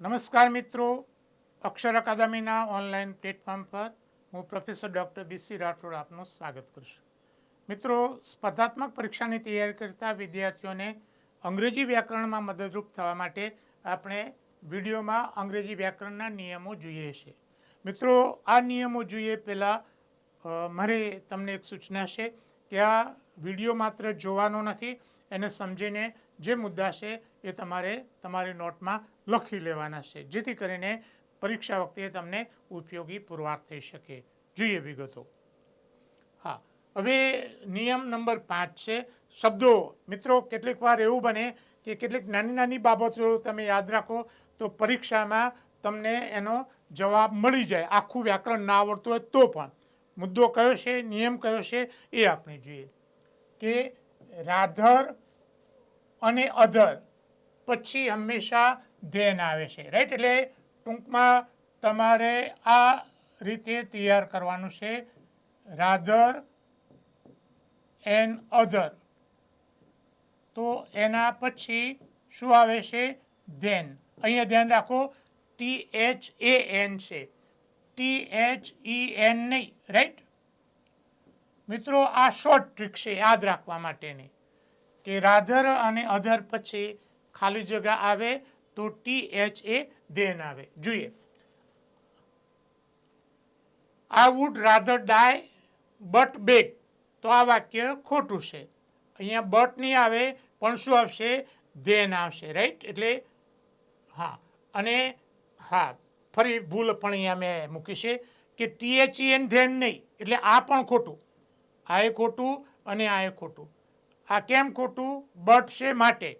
નમસ્કાર મિત્રો. અક્ષર અકાદમીના online platform પર હું પ્રોફેસર ડૉક્ટર બીસી રાઠોડ આપનું સ્વાગત કરું છું મિત્રો, સ્પર્ધાત્મક પરીક્ષાની તૈયારી કરતા વિદ્યાર્થીઓને અંગ્રેજી વ્યાકરણમાં મદદરૂપ થવા માટે આપણે વિડીયોમાં અંગ્રેજી વ્યાકરણના નિયમો જોઈએ છે. મિત્રો, આ નિયમો જોઈએ પહેલાં મારે તમને એક સૂચના છે કે આ વીડિયો માત્ર જોવાનો નથી, એને સમજીને જે મુદ્દા છે એ તમારે તમારી નોટમાં લખી લેવાના છે, જેથી કરીને પરીક્ષા વખતે તમને ઉપયોગી પુરવાર થઈ શકે. જોઈએ વિગતો. હા, હવે નિયમ નંબર પાંચ છે, શબ્દો. મિત્રો, કેટલીક વાર એવું બને કે કેટલીક નાની નાની બાબતો તમે યાદ રાખો, તો પરીક્ષામાં તમને એનો જવાબ મળી જાય. આખું વ્યાકરણ ના આવડતું હોય તો પણ. મુદ્દો કયો છે, નિયમ કયો છે, એ આપણે જોઈએ. કે રાધર અને અધર. પછી હંમેશા ધ્યેન આવે છે. રાઈટ એટલે ટૂંકમાં તમારે આ રીતે તૈયાર કરવાનું છે. રાધર એન અધર તો એના પછી શું આવે છે? ધેન અહીંયા ધ્યાન રાખો. ટી એચ એ એન છે. ટી એચ ઈ એન નહીં. રાઈટ મિત્રો, આ શોર્ટ ટ્રીક છે. યાદ રાખવા માટેની. કે રાધર અને અધર પછી ખાલી જગ્યા આવે તો ટી એચ એ ધેન આવે. જોઈએ. I would rather die but back તો આ વાક્ય ખોટું છે. અહીંયા બટ નહીં આવે, પણ શું આવશે? ધેન આવશે રાઈટ એટલે હા. અને હા, ફરી ભૂલ પણ અહીંયા મેં મૂકી છે કે ટીએચઈ એન ધેન નહીં. એટલે આ પણ ખોટું. આ એ ખોટું અને આ એ ખોટું. આ કેમ ખોટું? બટ છે માટે.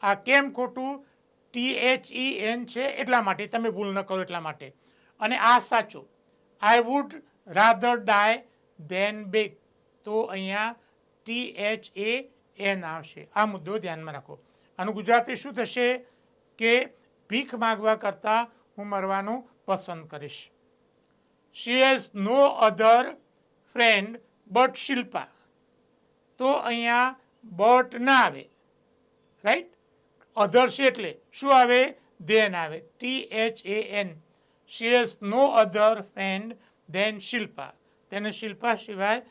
આ કેમ ખોટું? ટી એચ ઈ એન છે એટલા માટે. તમે ભૂલ ન કરો એટલા માટે. અને આ સાચું. I would rather die than back તો અહીંયા ટી એચ એ એન આવશે. આ મુદ્દો ધ્યાનમાં રાખો. આનું ગુજરાતી શું થશે? કે ભીખ માગવા કરતાં હું મરવાનું પસંદ કરીશ. She has no other friend but Shilpa તો અહીંયા બટ ના આવે. રાઈટ અધર છે એટલે શું આવે? ધેન આવે. T H A N she has no other friend then Shilpa તેને શિલ્પા સિવાય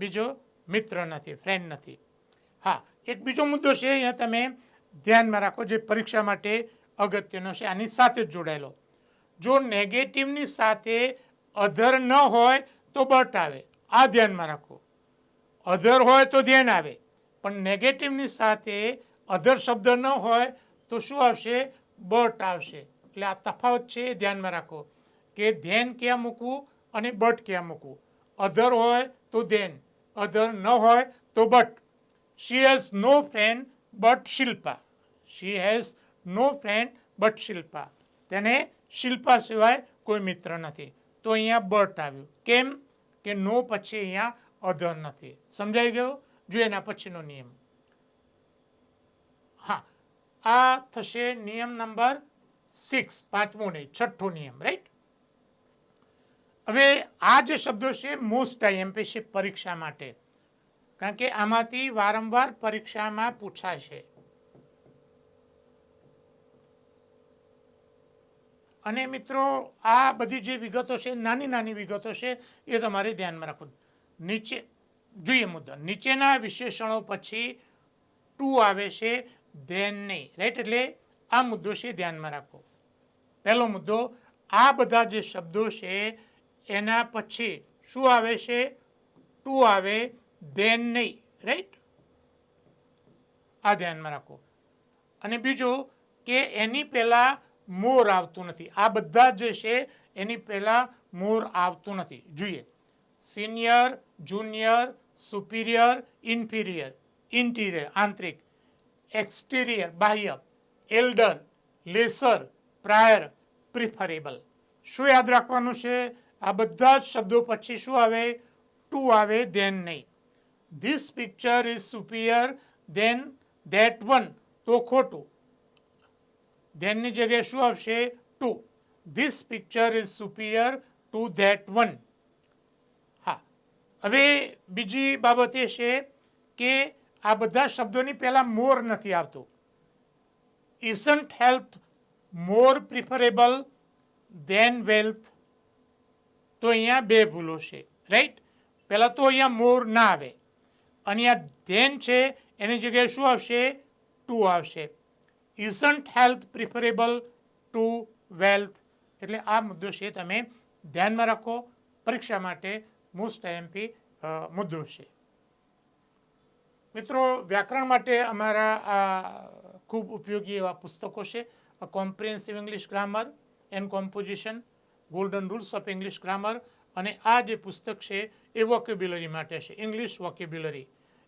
બીજો મિત્ર નથી ફ્રેન્ડ નથી. હા, એક બીજો મુદ્દો છે, અહીંયા તમે ધ્યાનમાં રાખો જે પરીક્ષા માટે અગત્યનો છે, આની સાથે જ જોડાયેલો. જો નેગેટિવની સાથે અધર ન હોય, તો બટ આવે. આ ધ્યાનમાં રાખો. અધર હોય તો ધ્યાન આવે. પણ નેગેટિવની સાથે અધર શબ્દ ન હોય તો શું આવશે? બટ આવશે. એટલે આ તફાવત છે એ ધ્યાનમાં રાખો કે ધ્યાન ક્યાં મૂકવું અને બટ ક્યાં મૂકવું. અધર હોય તો ધ્યાન અધર ન હોય તો but. She has no friend but Shilpa she has no friend but Shilpa તેને શિલ્પા સિવાય કોઈ મિત્ર નથી. તો અહીંયા બટ આવ્યું. કેમ? કે નો પછી અહીંયા અધર નથી. સમજાઈ ગયો? જો એના પછીનો નિયમ. આ થશે નિયમ નંબર સિક્સ, પાંચમો નહીં, છઠ્ઠો નિયમ રાઈટ હવે આ જે શબ્દો છે મોસ્ટ આઈએમપી છે પરીક્ષા માટે. કારણ કે આમાંથી વારંવાર પરીક્ષામાં પૂછાશે. અને મિત્રો, આ બધી જે વિગતો છે, નાની નાની વિગતો છે, એ તમારે ધ્યાનમાં રાખવું. નીચે, જોઈએ મુદ્દા. નીચેના વિશેષણો પછી ટુ આવે છે. ધેન નહીં. રાઈટ એટલે આ મુદ્દો છે ધ્યાનમાં રાખો. પહેલો મુદ્દો, આ બધા જે શબ્દો છે, એના પછી શું આવે છે? ટુ આવે ધેન નહીં. રાઈટ આ ધ્યાનમાં રાખો. અને બીજું કે એની પહેલાં મોર આવતું નથી. આ બધા જે છે, એની પહેલાં મોર આવતું નથી. જોઈએ. Senior junior superior inferior interior આંતરિક. એક્સટિરિયર બાહ્ય એલ્ડર લેસર પ્રાયર પ્રિફરેબલ શું યાદ રાખવાનું છે? આ બધા જ શબ્દો પછી શું આવે? ટુ આવે ધેન નહીં. This picture is superior than that one તો ખોટું. ધેનની જગ્યાએ શું આવશે? To this picture is superior to that one હા. હવે બીજી બાબત એ છે કે આ બધા શબ્દોની પહેલા મોર નથી આવતું. Isn't health more preferable than wealth તો અહીંયા બે ભૂલો છે રાઈટ પહેલાં તો અહીંયા મોર ના આવે. આ ધેન છે, એની જગ્યાએ શું આવશે? ટુ આવશે. Isn't health preferable to wealth એટલે આ મુદ્દો છે, તમે ધ્યાનમાં રાખો. પરીક્ષા માટે મોસ્ટ આઈએમપી મુદ્દો છે. મિત્રો, વ્યાકરણ માટે અમારા આ ખૂબ ઉપયોગી એવા પુસ્તકો છે. Comprehensive English grammar and composition golden rules of English grammar અને આ જે પુસ્તક છે એ વોકેબ્યુલરી માટે છે. English vocabulary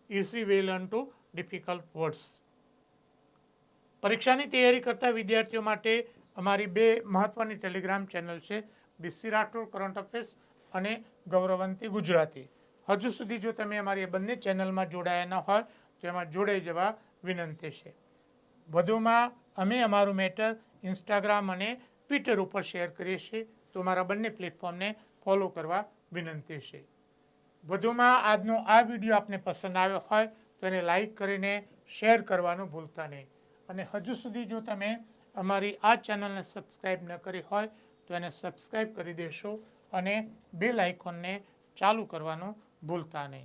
easy way learn to difficult words પરીક્ષાની તૈયારી કરતા વિદ્યાર્થીઓ માટે અમારી બે મહત્ત્વની ટેલિગ્રામ ચેનલ છે. બીસી રાઠોડ કરંટ અફેર્સ અને ગૌરવંતી ગુજરાતી હજુ સુધી જો તમે અમારી બંને ચેનલમાં જોડાયા ન હોય, તો એમાં જોડાઈ જવા વિનંતી છે. વધુમાં અમે અમારું મેટર ઇન્સ્ટાગ્રામ અને ટ્વિટર ઉપર શેર કરીએ છીએ, તો અમારા બંને પ્લેટફોર્મને ફોલો કરવા વિનંતી છે. વધુમાં આજનો આ વીડિયો આપને પસંદ આવ્યો હોય, તો એને લાઈક કરીને શેર કરવાનું ભૂલતા નહીં. અને હજુ સુધી જો તમે અમારી આ ચેનલને સબસ્ક્રાઈબ ન કરી હોય, તો એને સબસ્ક્રાઈબ કરી દેશો અને બેલ આઇકોનને ચાલુ કરવાનું ભૂલતા નહીં.